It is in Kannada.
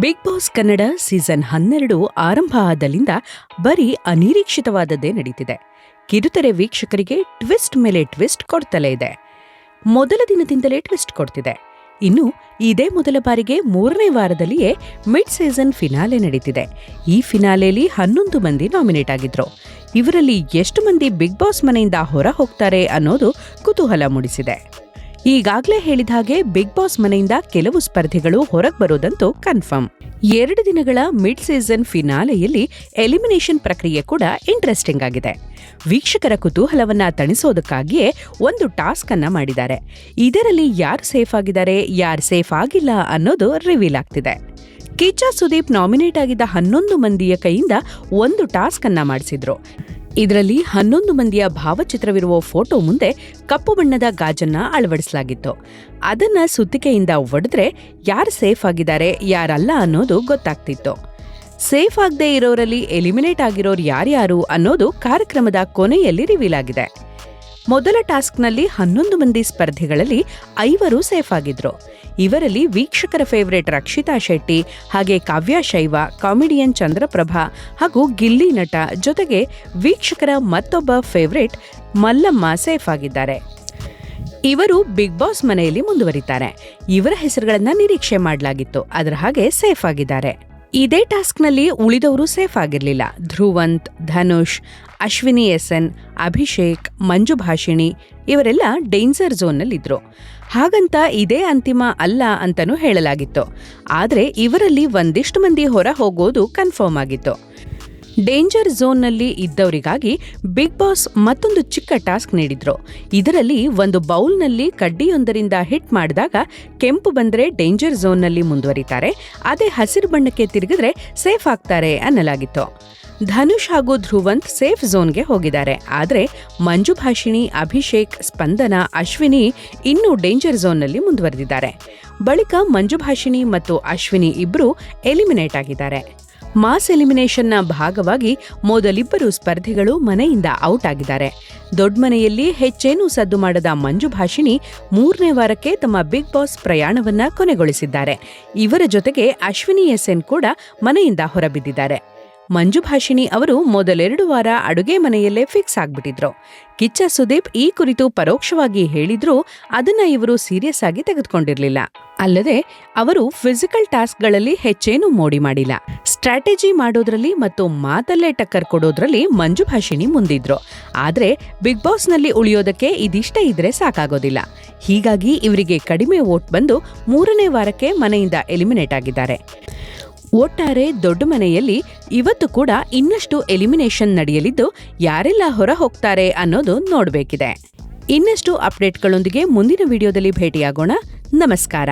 ಬಿಗ್ ಬಾಸ್ ಕನ್ನಡ ಸೀಸನ್ ಹನ್ನೆರಡು ಆರಂಭ ಆದಲ್ಲಿಂದ ಬರೀ ಅನಿರೀಕ್ಷಿತವಾದದ್ದೇ ನಡೀತಿದೆ. ಕಿರುತೆರೆ ವೀಕ್ಷಕರಿಗೆ ಟ್ವಿಸ್ಟ್ ಮೇಲೆ ಟ್ವಿಸ್ಟ್ ಕೊಡ್ತಲೇ ಇದೆ. ಮೊದಲ ದಿನದಿಂದಲೇ ಟ್ವಿಸ್ಟ್ ಕೊಡ್ತಿದೆ. ಇನ್ನು ಇದೇ ಮೊದಲ ಬಾರಿಗೆ ಮೂರನೇ ವಾರದಲ್ಲಿಯೇ ಮಿಡ್ ಸೀಸನ್ ಫಿನಾಲೆ ನಡೀತಿದೆ. ಈ ಫಿನಾಲೆಯಲ್ಲಿ ಹನ್ನೊಂದು ಮಂದಿ ನಾಮಿನೇಟ್ ಆಗಿದ್ರು. ಇವರಲ್ಲಿ ಎಷ್ಟು ಮಂದಿ ಬಿಗ್ ಬಾಸ್ ಮನೆಯಿಂದ ಹೊರ ಹೋಗ್ತಾರೆ ಅನ್ನೋದು ಕುತೂಹಲ ಮೂಡಿಸಿದೆ. ಈಗಾಗಲೇ ಹೇಳಿದ ಹಾಗೆ ಬಿಗ್ ಬಾಸ್ ಮನೆಯಿಂದ ಕೆಲವು ಸ್ಪರ್ಧಿಗಳು ಹೊರಗೆ ಬರೋದಂತೂ ಕನ್ಫರ್ಮ್. ಎರಡು ದಿನಗಳ ಮಿಡ್ ಸೀಸನ್ ಫಿನಾಲೆಯಲ್ಲಿ ಎಲಿಮಿನೇಷನ್ ಪ್ರಕ್ರಿಯೆ ಕೂಡ ಇಂಟ್ರೆಸ್ಟಿಂಗ್ ಆಗಿದೆ. ವೀಕ್ಷಕರ ಕುತೂಹಲವನ್ನ ತಣಿಸೋದಕ್ಕಾಗಿಯೇ ಒಂದು ಟಾಸ್ಕ್ ಅನ್ನ ಮಾಡಿದ್ದಾರೆ. ಇದರಲ್ಲಿ ಯಾರು ಸೇಫ್ ಆಗಿದ್ದಾರೆ, ಯಾರು ಸೇಫ್ ಆಗಿಲ್ಲ ಅನ್ನೋದು ರಿವೀಲ್ ಆಗ್ತಿದೆ. ಕಿಚ್ಚ ಸುದೀಪ್ ನಾಮಿನೇಟ್ ಆಗಿದ್ದ ಹನ್ನೊಂದು ಮಂದಿಯ ಕೈಯಿಂದ ಒಂದು ಟಾಸ್ಕ್ ಅನ್ನ ಮಾಡಿಸಿದ್ರು. ಇದರಲ್ಲಿ ಹನ್ನೊಂದು ಮಂದಿಯ ಭಾವಚಿತ್ರವಿರುವ ಫೋಟೋ ಮುಂದೆ ಕಪ್ಪು ಬಣ್ಣದ ಗಾಜನ್ನ ಅಳವಡಿಸಲಾಗಿತ್ತು. ಅದನ್ನ ಸುತ್ತಿಕೆಯಿಂದ ಒಡೆದ್ರೆ ಯಾರು ಸೇಫ್ ಆಗಿದ್ದಾರೆ, ಯಾರಲ್ಲ ಅನ್ನೋದು ಗೊತ್ತಾಗ್ತಿತ್ತು. ಸೇಫ್ ಆಗದೆ ಇರೋರಲ್ಲಿ ಎಲಿಮಿನೇಟ್ ಆಗಿರೋರು ಯಾರ್ಯಾರು ಅನ್ನೋದು ಕಾರ್ಯಕ್ರಮದ ಕೊನೆಯಲ್ಲಿ ರಿವೀಲ್ ಆಗಿದೆ. ಮೊದಲ ಟಾಸ್ಕ್ನಲ್ಲಿ ಹನ್ನೊಂದು ಮಂದಿ ಸ್ಪರ್ಧಿಗಳಲ್ಲಿ ಐವರು ಸೇಫ್ ಆಗಿದ್ರು. ಇವರಲ್ಲಿ ವೀಕ್ಷಕರ ಫೇವರೇಟ್ ರಕ್ಷಿತಾ ಶೆಟ್ಟಿ, ಹಾಗೆ ಕಾವ್ಯ ಶೈವ, ಕಾಮಿಡಿಯನ್ ಚಂದ್ರಪ್ರಭಾ ಹಾಗೂ ಗಿಲ್ಲಿ ನಟ ಜೊತೆಗೆ ವೀಕ್ಷಕರ ಮತ್ತೊಬ್ಬ ಫೇವರೇಟ್ ಮಲ್ಲಮ್ಮ ಸೇಫ್ ಆಗಿದ್ದಾರೆ. ಇವರು ಬಿಗ್ ಬಾಸ್ ಮನೆಯಲ್ಲಿ ಮುಂದುವರಿತಾರೆ. ಇವರ ಹೆಸರುಗಳನ್ನು ನಿರೀಕ್ಷೆ ಮಾಡಲಾಗಿತ್ತು. ಅದರ ಹಾಗೆ ಸೇಫ್ ಆಗಿದ್ದಾರೆ. ಇದೇ ಟಾಸ್ಕ್ನಲ್ಲಿ ಉಳಿದವರು ಸೇಫ್ ಆಗಿರಲಿಲ್ಲ. ಧ್ರುವಂತ್, ಧನುಷ್, ಅಶ್ವಿನಿ ಎಸ್ ಎನ್ ಅಭಿಷೇಕ್, ಮಂಜು ಭಾಷಿಣಿ ಇವರೆಲ್ಲ ಡೇಂಜರ್ ಝೋನ್ನಲ್ಲಿದ್ದರು ಹಾಗಂತ ಇದೇ ಅಂತಿಮ ಅಲ್ಲ ಅಂತಲೂ ಹೇಳಲಾಗಿತ್ತು. ಆದರೆ ಇವರಲ್ಲಿ ಒಂದಿಷ್ಟು ಮಂದಿ ಹೊರ ಹೋಗೋದು ಕನ್ಫರ್ಮ್ ಆಗಿತ್ತು. ಡೇಂಜರ್ ಝೋನ್ನಲ್ಲಿ ಇದ್ದವರಿಗಾಗಿ ಬಿಗ್ ಬಾಸ್ ಮತ್ತೊಂದು ಚಿಕ್ಕ ಟಾಸ್ಕ್ ನೀಡಿದ್ರು. ಇದರಲ್ಲಿ ಒಂದು ಬೌಲ್ನಲ್ಲಿ ಕಡ್ಡಿಯೊಂದರಿಂದ ಹಿಟ್ ಮಾಡಿದಾಗ ಕೆಂಪು ಬಂದರೆ ಡೇಂಜರ್ ಝೋನ್ನಲ್ಲಿ ಮುಂದುವರಿತಾರೆ, ಅದೇ ಹಸಿರು ಬಣ್ಣಕ್ಕೆ ತಿರುಗಿದ್ರೆ ಸೇಫ್ ಆಗ್ತಾರೆ ಅನ್ನಲಾಗಿತ್ತು. ಧನುಷ್ ಹಾಗೂ ಧ್ರುವಂತ್ ಸೇಫ್ ಝೋನ್ಗೆ ಹೋಗಿದ್ದಾರೆ, ಆದರೆ ಮಂಜು ಭಾಷಿಣಿ, ಅಭಿಷೇಕ್, ಸ್ಪಂದನ, ಅಶ್ವಿನಿ ಇನ್ನೂ ಡೇಂಜರ್ ಝೋನ್ನಲ್ಲಿ ಮುಂದುವರೆದಿದ್ದಾರೆ. ಬಳಿಕ ಮಂಜು ಭಾಷಿಣಿ ಮತ್ತು ಅಶ್ವಿನಿ ಇಬ್ಬರು ಎಲಿಮಿನೇಟ್ ಆಗಿದ್ದಾರೆ. ಮಾಸ್ ಎಲಿಮಿನೇಷನ್ನ ಭಾಗವಾಗಿ ಮೊದಲಿಬ್ಬರು ಸ್ಪರ್ಧಿಗಳು ಮನೆಯಿಂದ ಔಟ್ ಆಗಿದ್ದಾರೆ. ದೊಡ್ಡ ಮನೆಯಲ್ಲಿ ಹೆಚ್ಚೇನೂ ಸದ್ದು ಮಾಡದ ಮಂಜು ಭಾಷಿಣಿ ಮೂರನೇ ವಾರಕ್ಕೆ ತಮ್ಮ ಬಿಗ್ ಬಾಸ್ ಪ್ರಯಾಣವನ್ನ ಕೊನೆಗೊಳಿಸಿದ್ದಾರೆ. ಇವರ ಜೊತೆಗೆ ಅಶ್ವಿನಿ ಎಸ್ ಎನ್ ಕೂಡ ಮನೆಯಿಂದ ಹೊರಬಿದ್ದಿದ್ದಾರೆ. ಮಂಜು ಭಾಷಿಣಿ ಅವರು ಮೊದಲೆರಡು ವಾರ ಅಡುಗೆ ಮನೆಯಲ್ಲೇ ಫಿಕ್ಸ್ ಆಗ್ಬಿಟ್ಟಿದ್ರು. ಕಿಚ್ಚ ಸುದೀಪ್ ಈ ಕುರಿತು ಪರೋಕ್ಷವಾಗಿ ಹೇಳಿದ್ರೂ ಅದನ್ನ ಇವರು ಸೀರಿಯಸ್ ಆಗಿ ತೆಗೆದುಕೊಂಡಿರಲಿಲ್ಲ. ಅಲ್ಲದೆ ಅವರು ಫಿಸಿಕಲ್ ಟಾಸ್ಕ್ಗಳಲ್ಲಿ ಹೆಚ್ಚೇನೂ ಮೋಡಿ ಮಾಡಿಲ್ಲ. ಸ್ಟ್ರಾಟಜಿ ಮಾಡೋದ್ರಲ್ಲಿ ಮತ್ತು ಮಾತಲ್ಲೇ ಟಕ್ಕರ್ ಕೊಡೋದ್ರಲ್ಲಿ ಮಂಜು ಭಾಷಿಣಿ ಮುಂದಿದ್ರು. ಆದರೆ ಬಿಗ್ ಬಾಸ್ನಲ್ಲಿ ಉಳಿಯೋದಕ್ಕೆ ಇದಿಷ್ಟ ಇದ್ರೆ ಸಾಕಾಗೋದಿಲ್ಲ. ಹೀಗಾಗಿ ಇವರಿಗೆ ಕಡಿಮೆ ವೋಟ್ ಬಂದು ಮೂರನೇ ವಾರಕ್ಕೆ ಮನೆಯಿಂದ ಎಲಿಮಿನೇಟ್ ಆಗಿದ್ದಾರೆ. ಒಟ್ಟಾರೆ ದೊಡ್ಡ ಮನೆಯಲ್ಲಿ ಇವತ್ತು ಕೂಡ ಇನ್ನಷ್ಟು ಎಲಿಮಿನೇಷನ್ ನಡೆಯಲಿದ್ದು ಯಾರೆಲ್ಲ ಹೊರ ಹೋಗ್ತಾರೆ ಅನ್ನೋದು ನೋಡಬೇಕಿದೆ. ಇನ್ನಷ್ಟು ಅಪ್ಡೇಟ್ಗಳೊಂದಿಗೆ ಮುಂದಿನ ವಿಡಿಯೋದಲ್ಲಿ ಭೇಟಿಯಾಗೋಣ. ನಮಸ್ಕಾರ.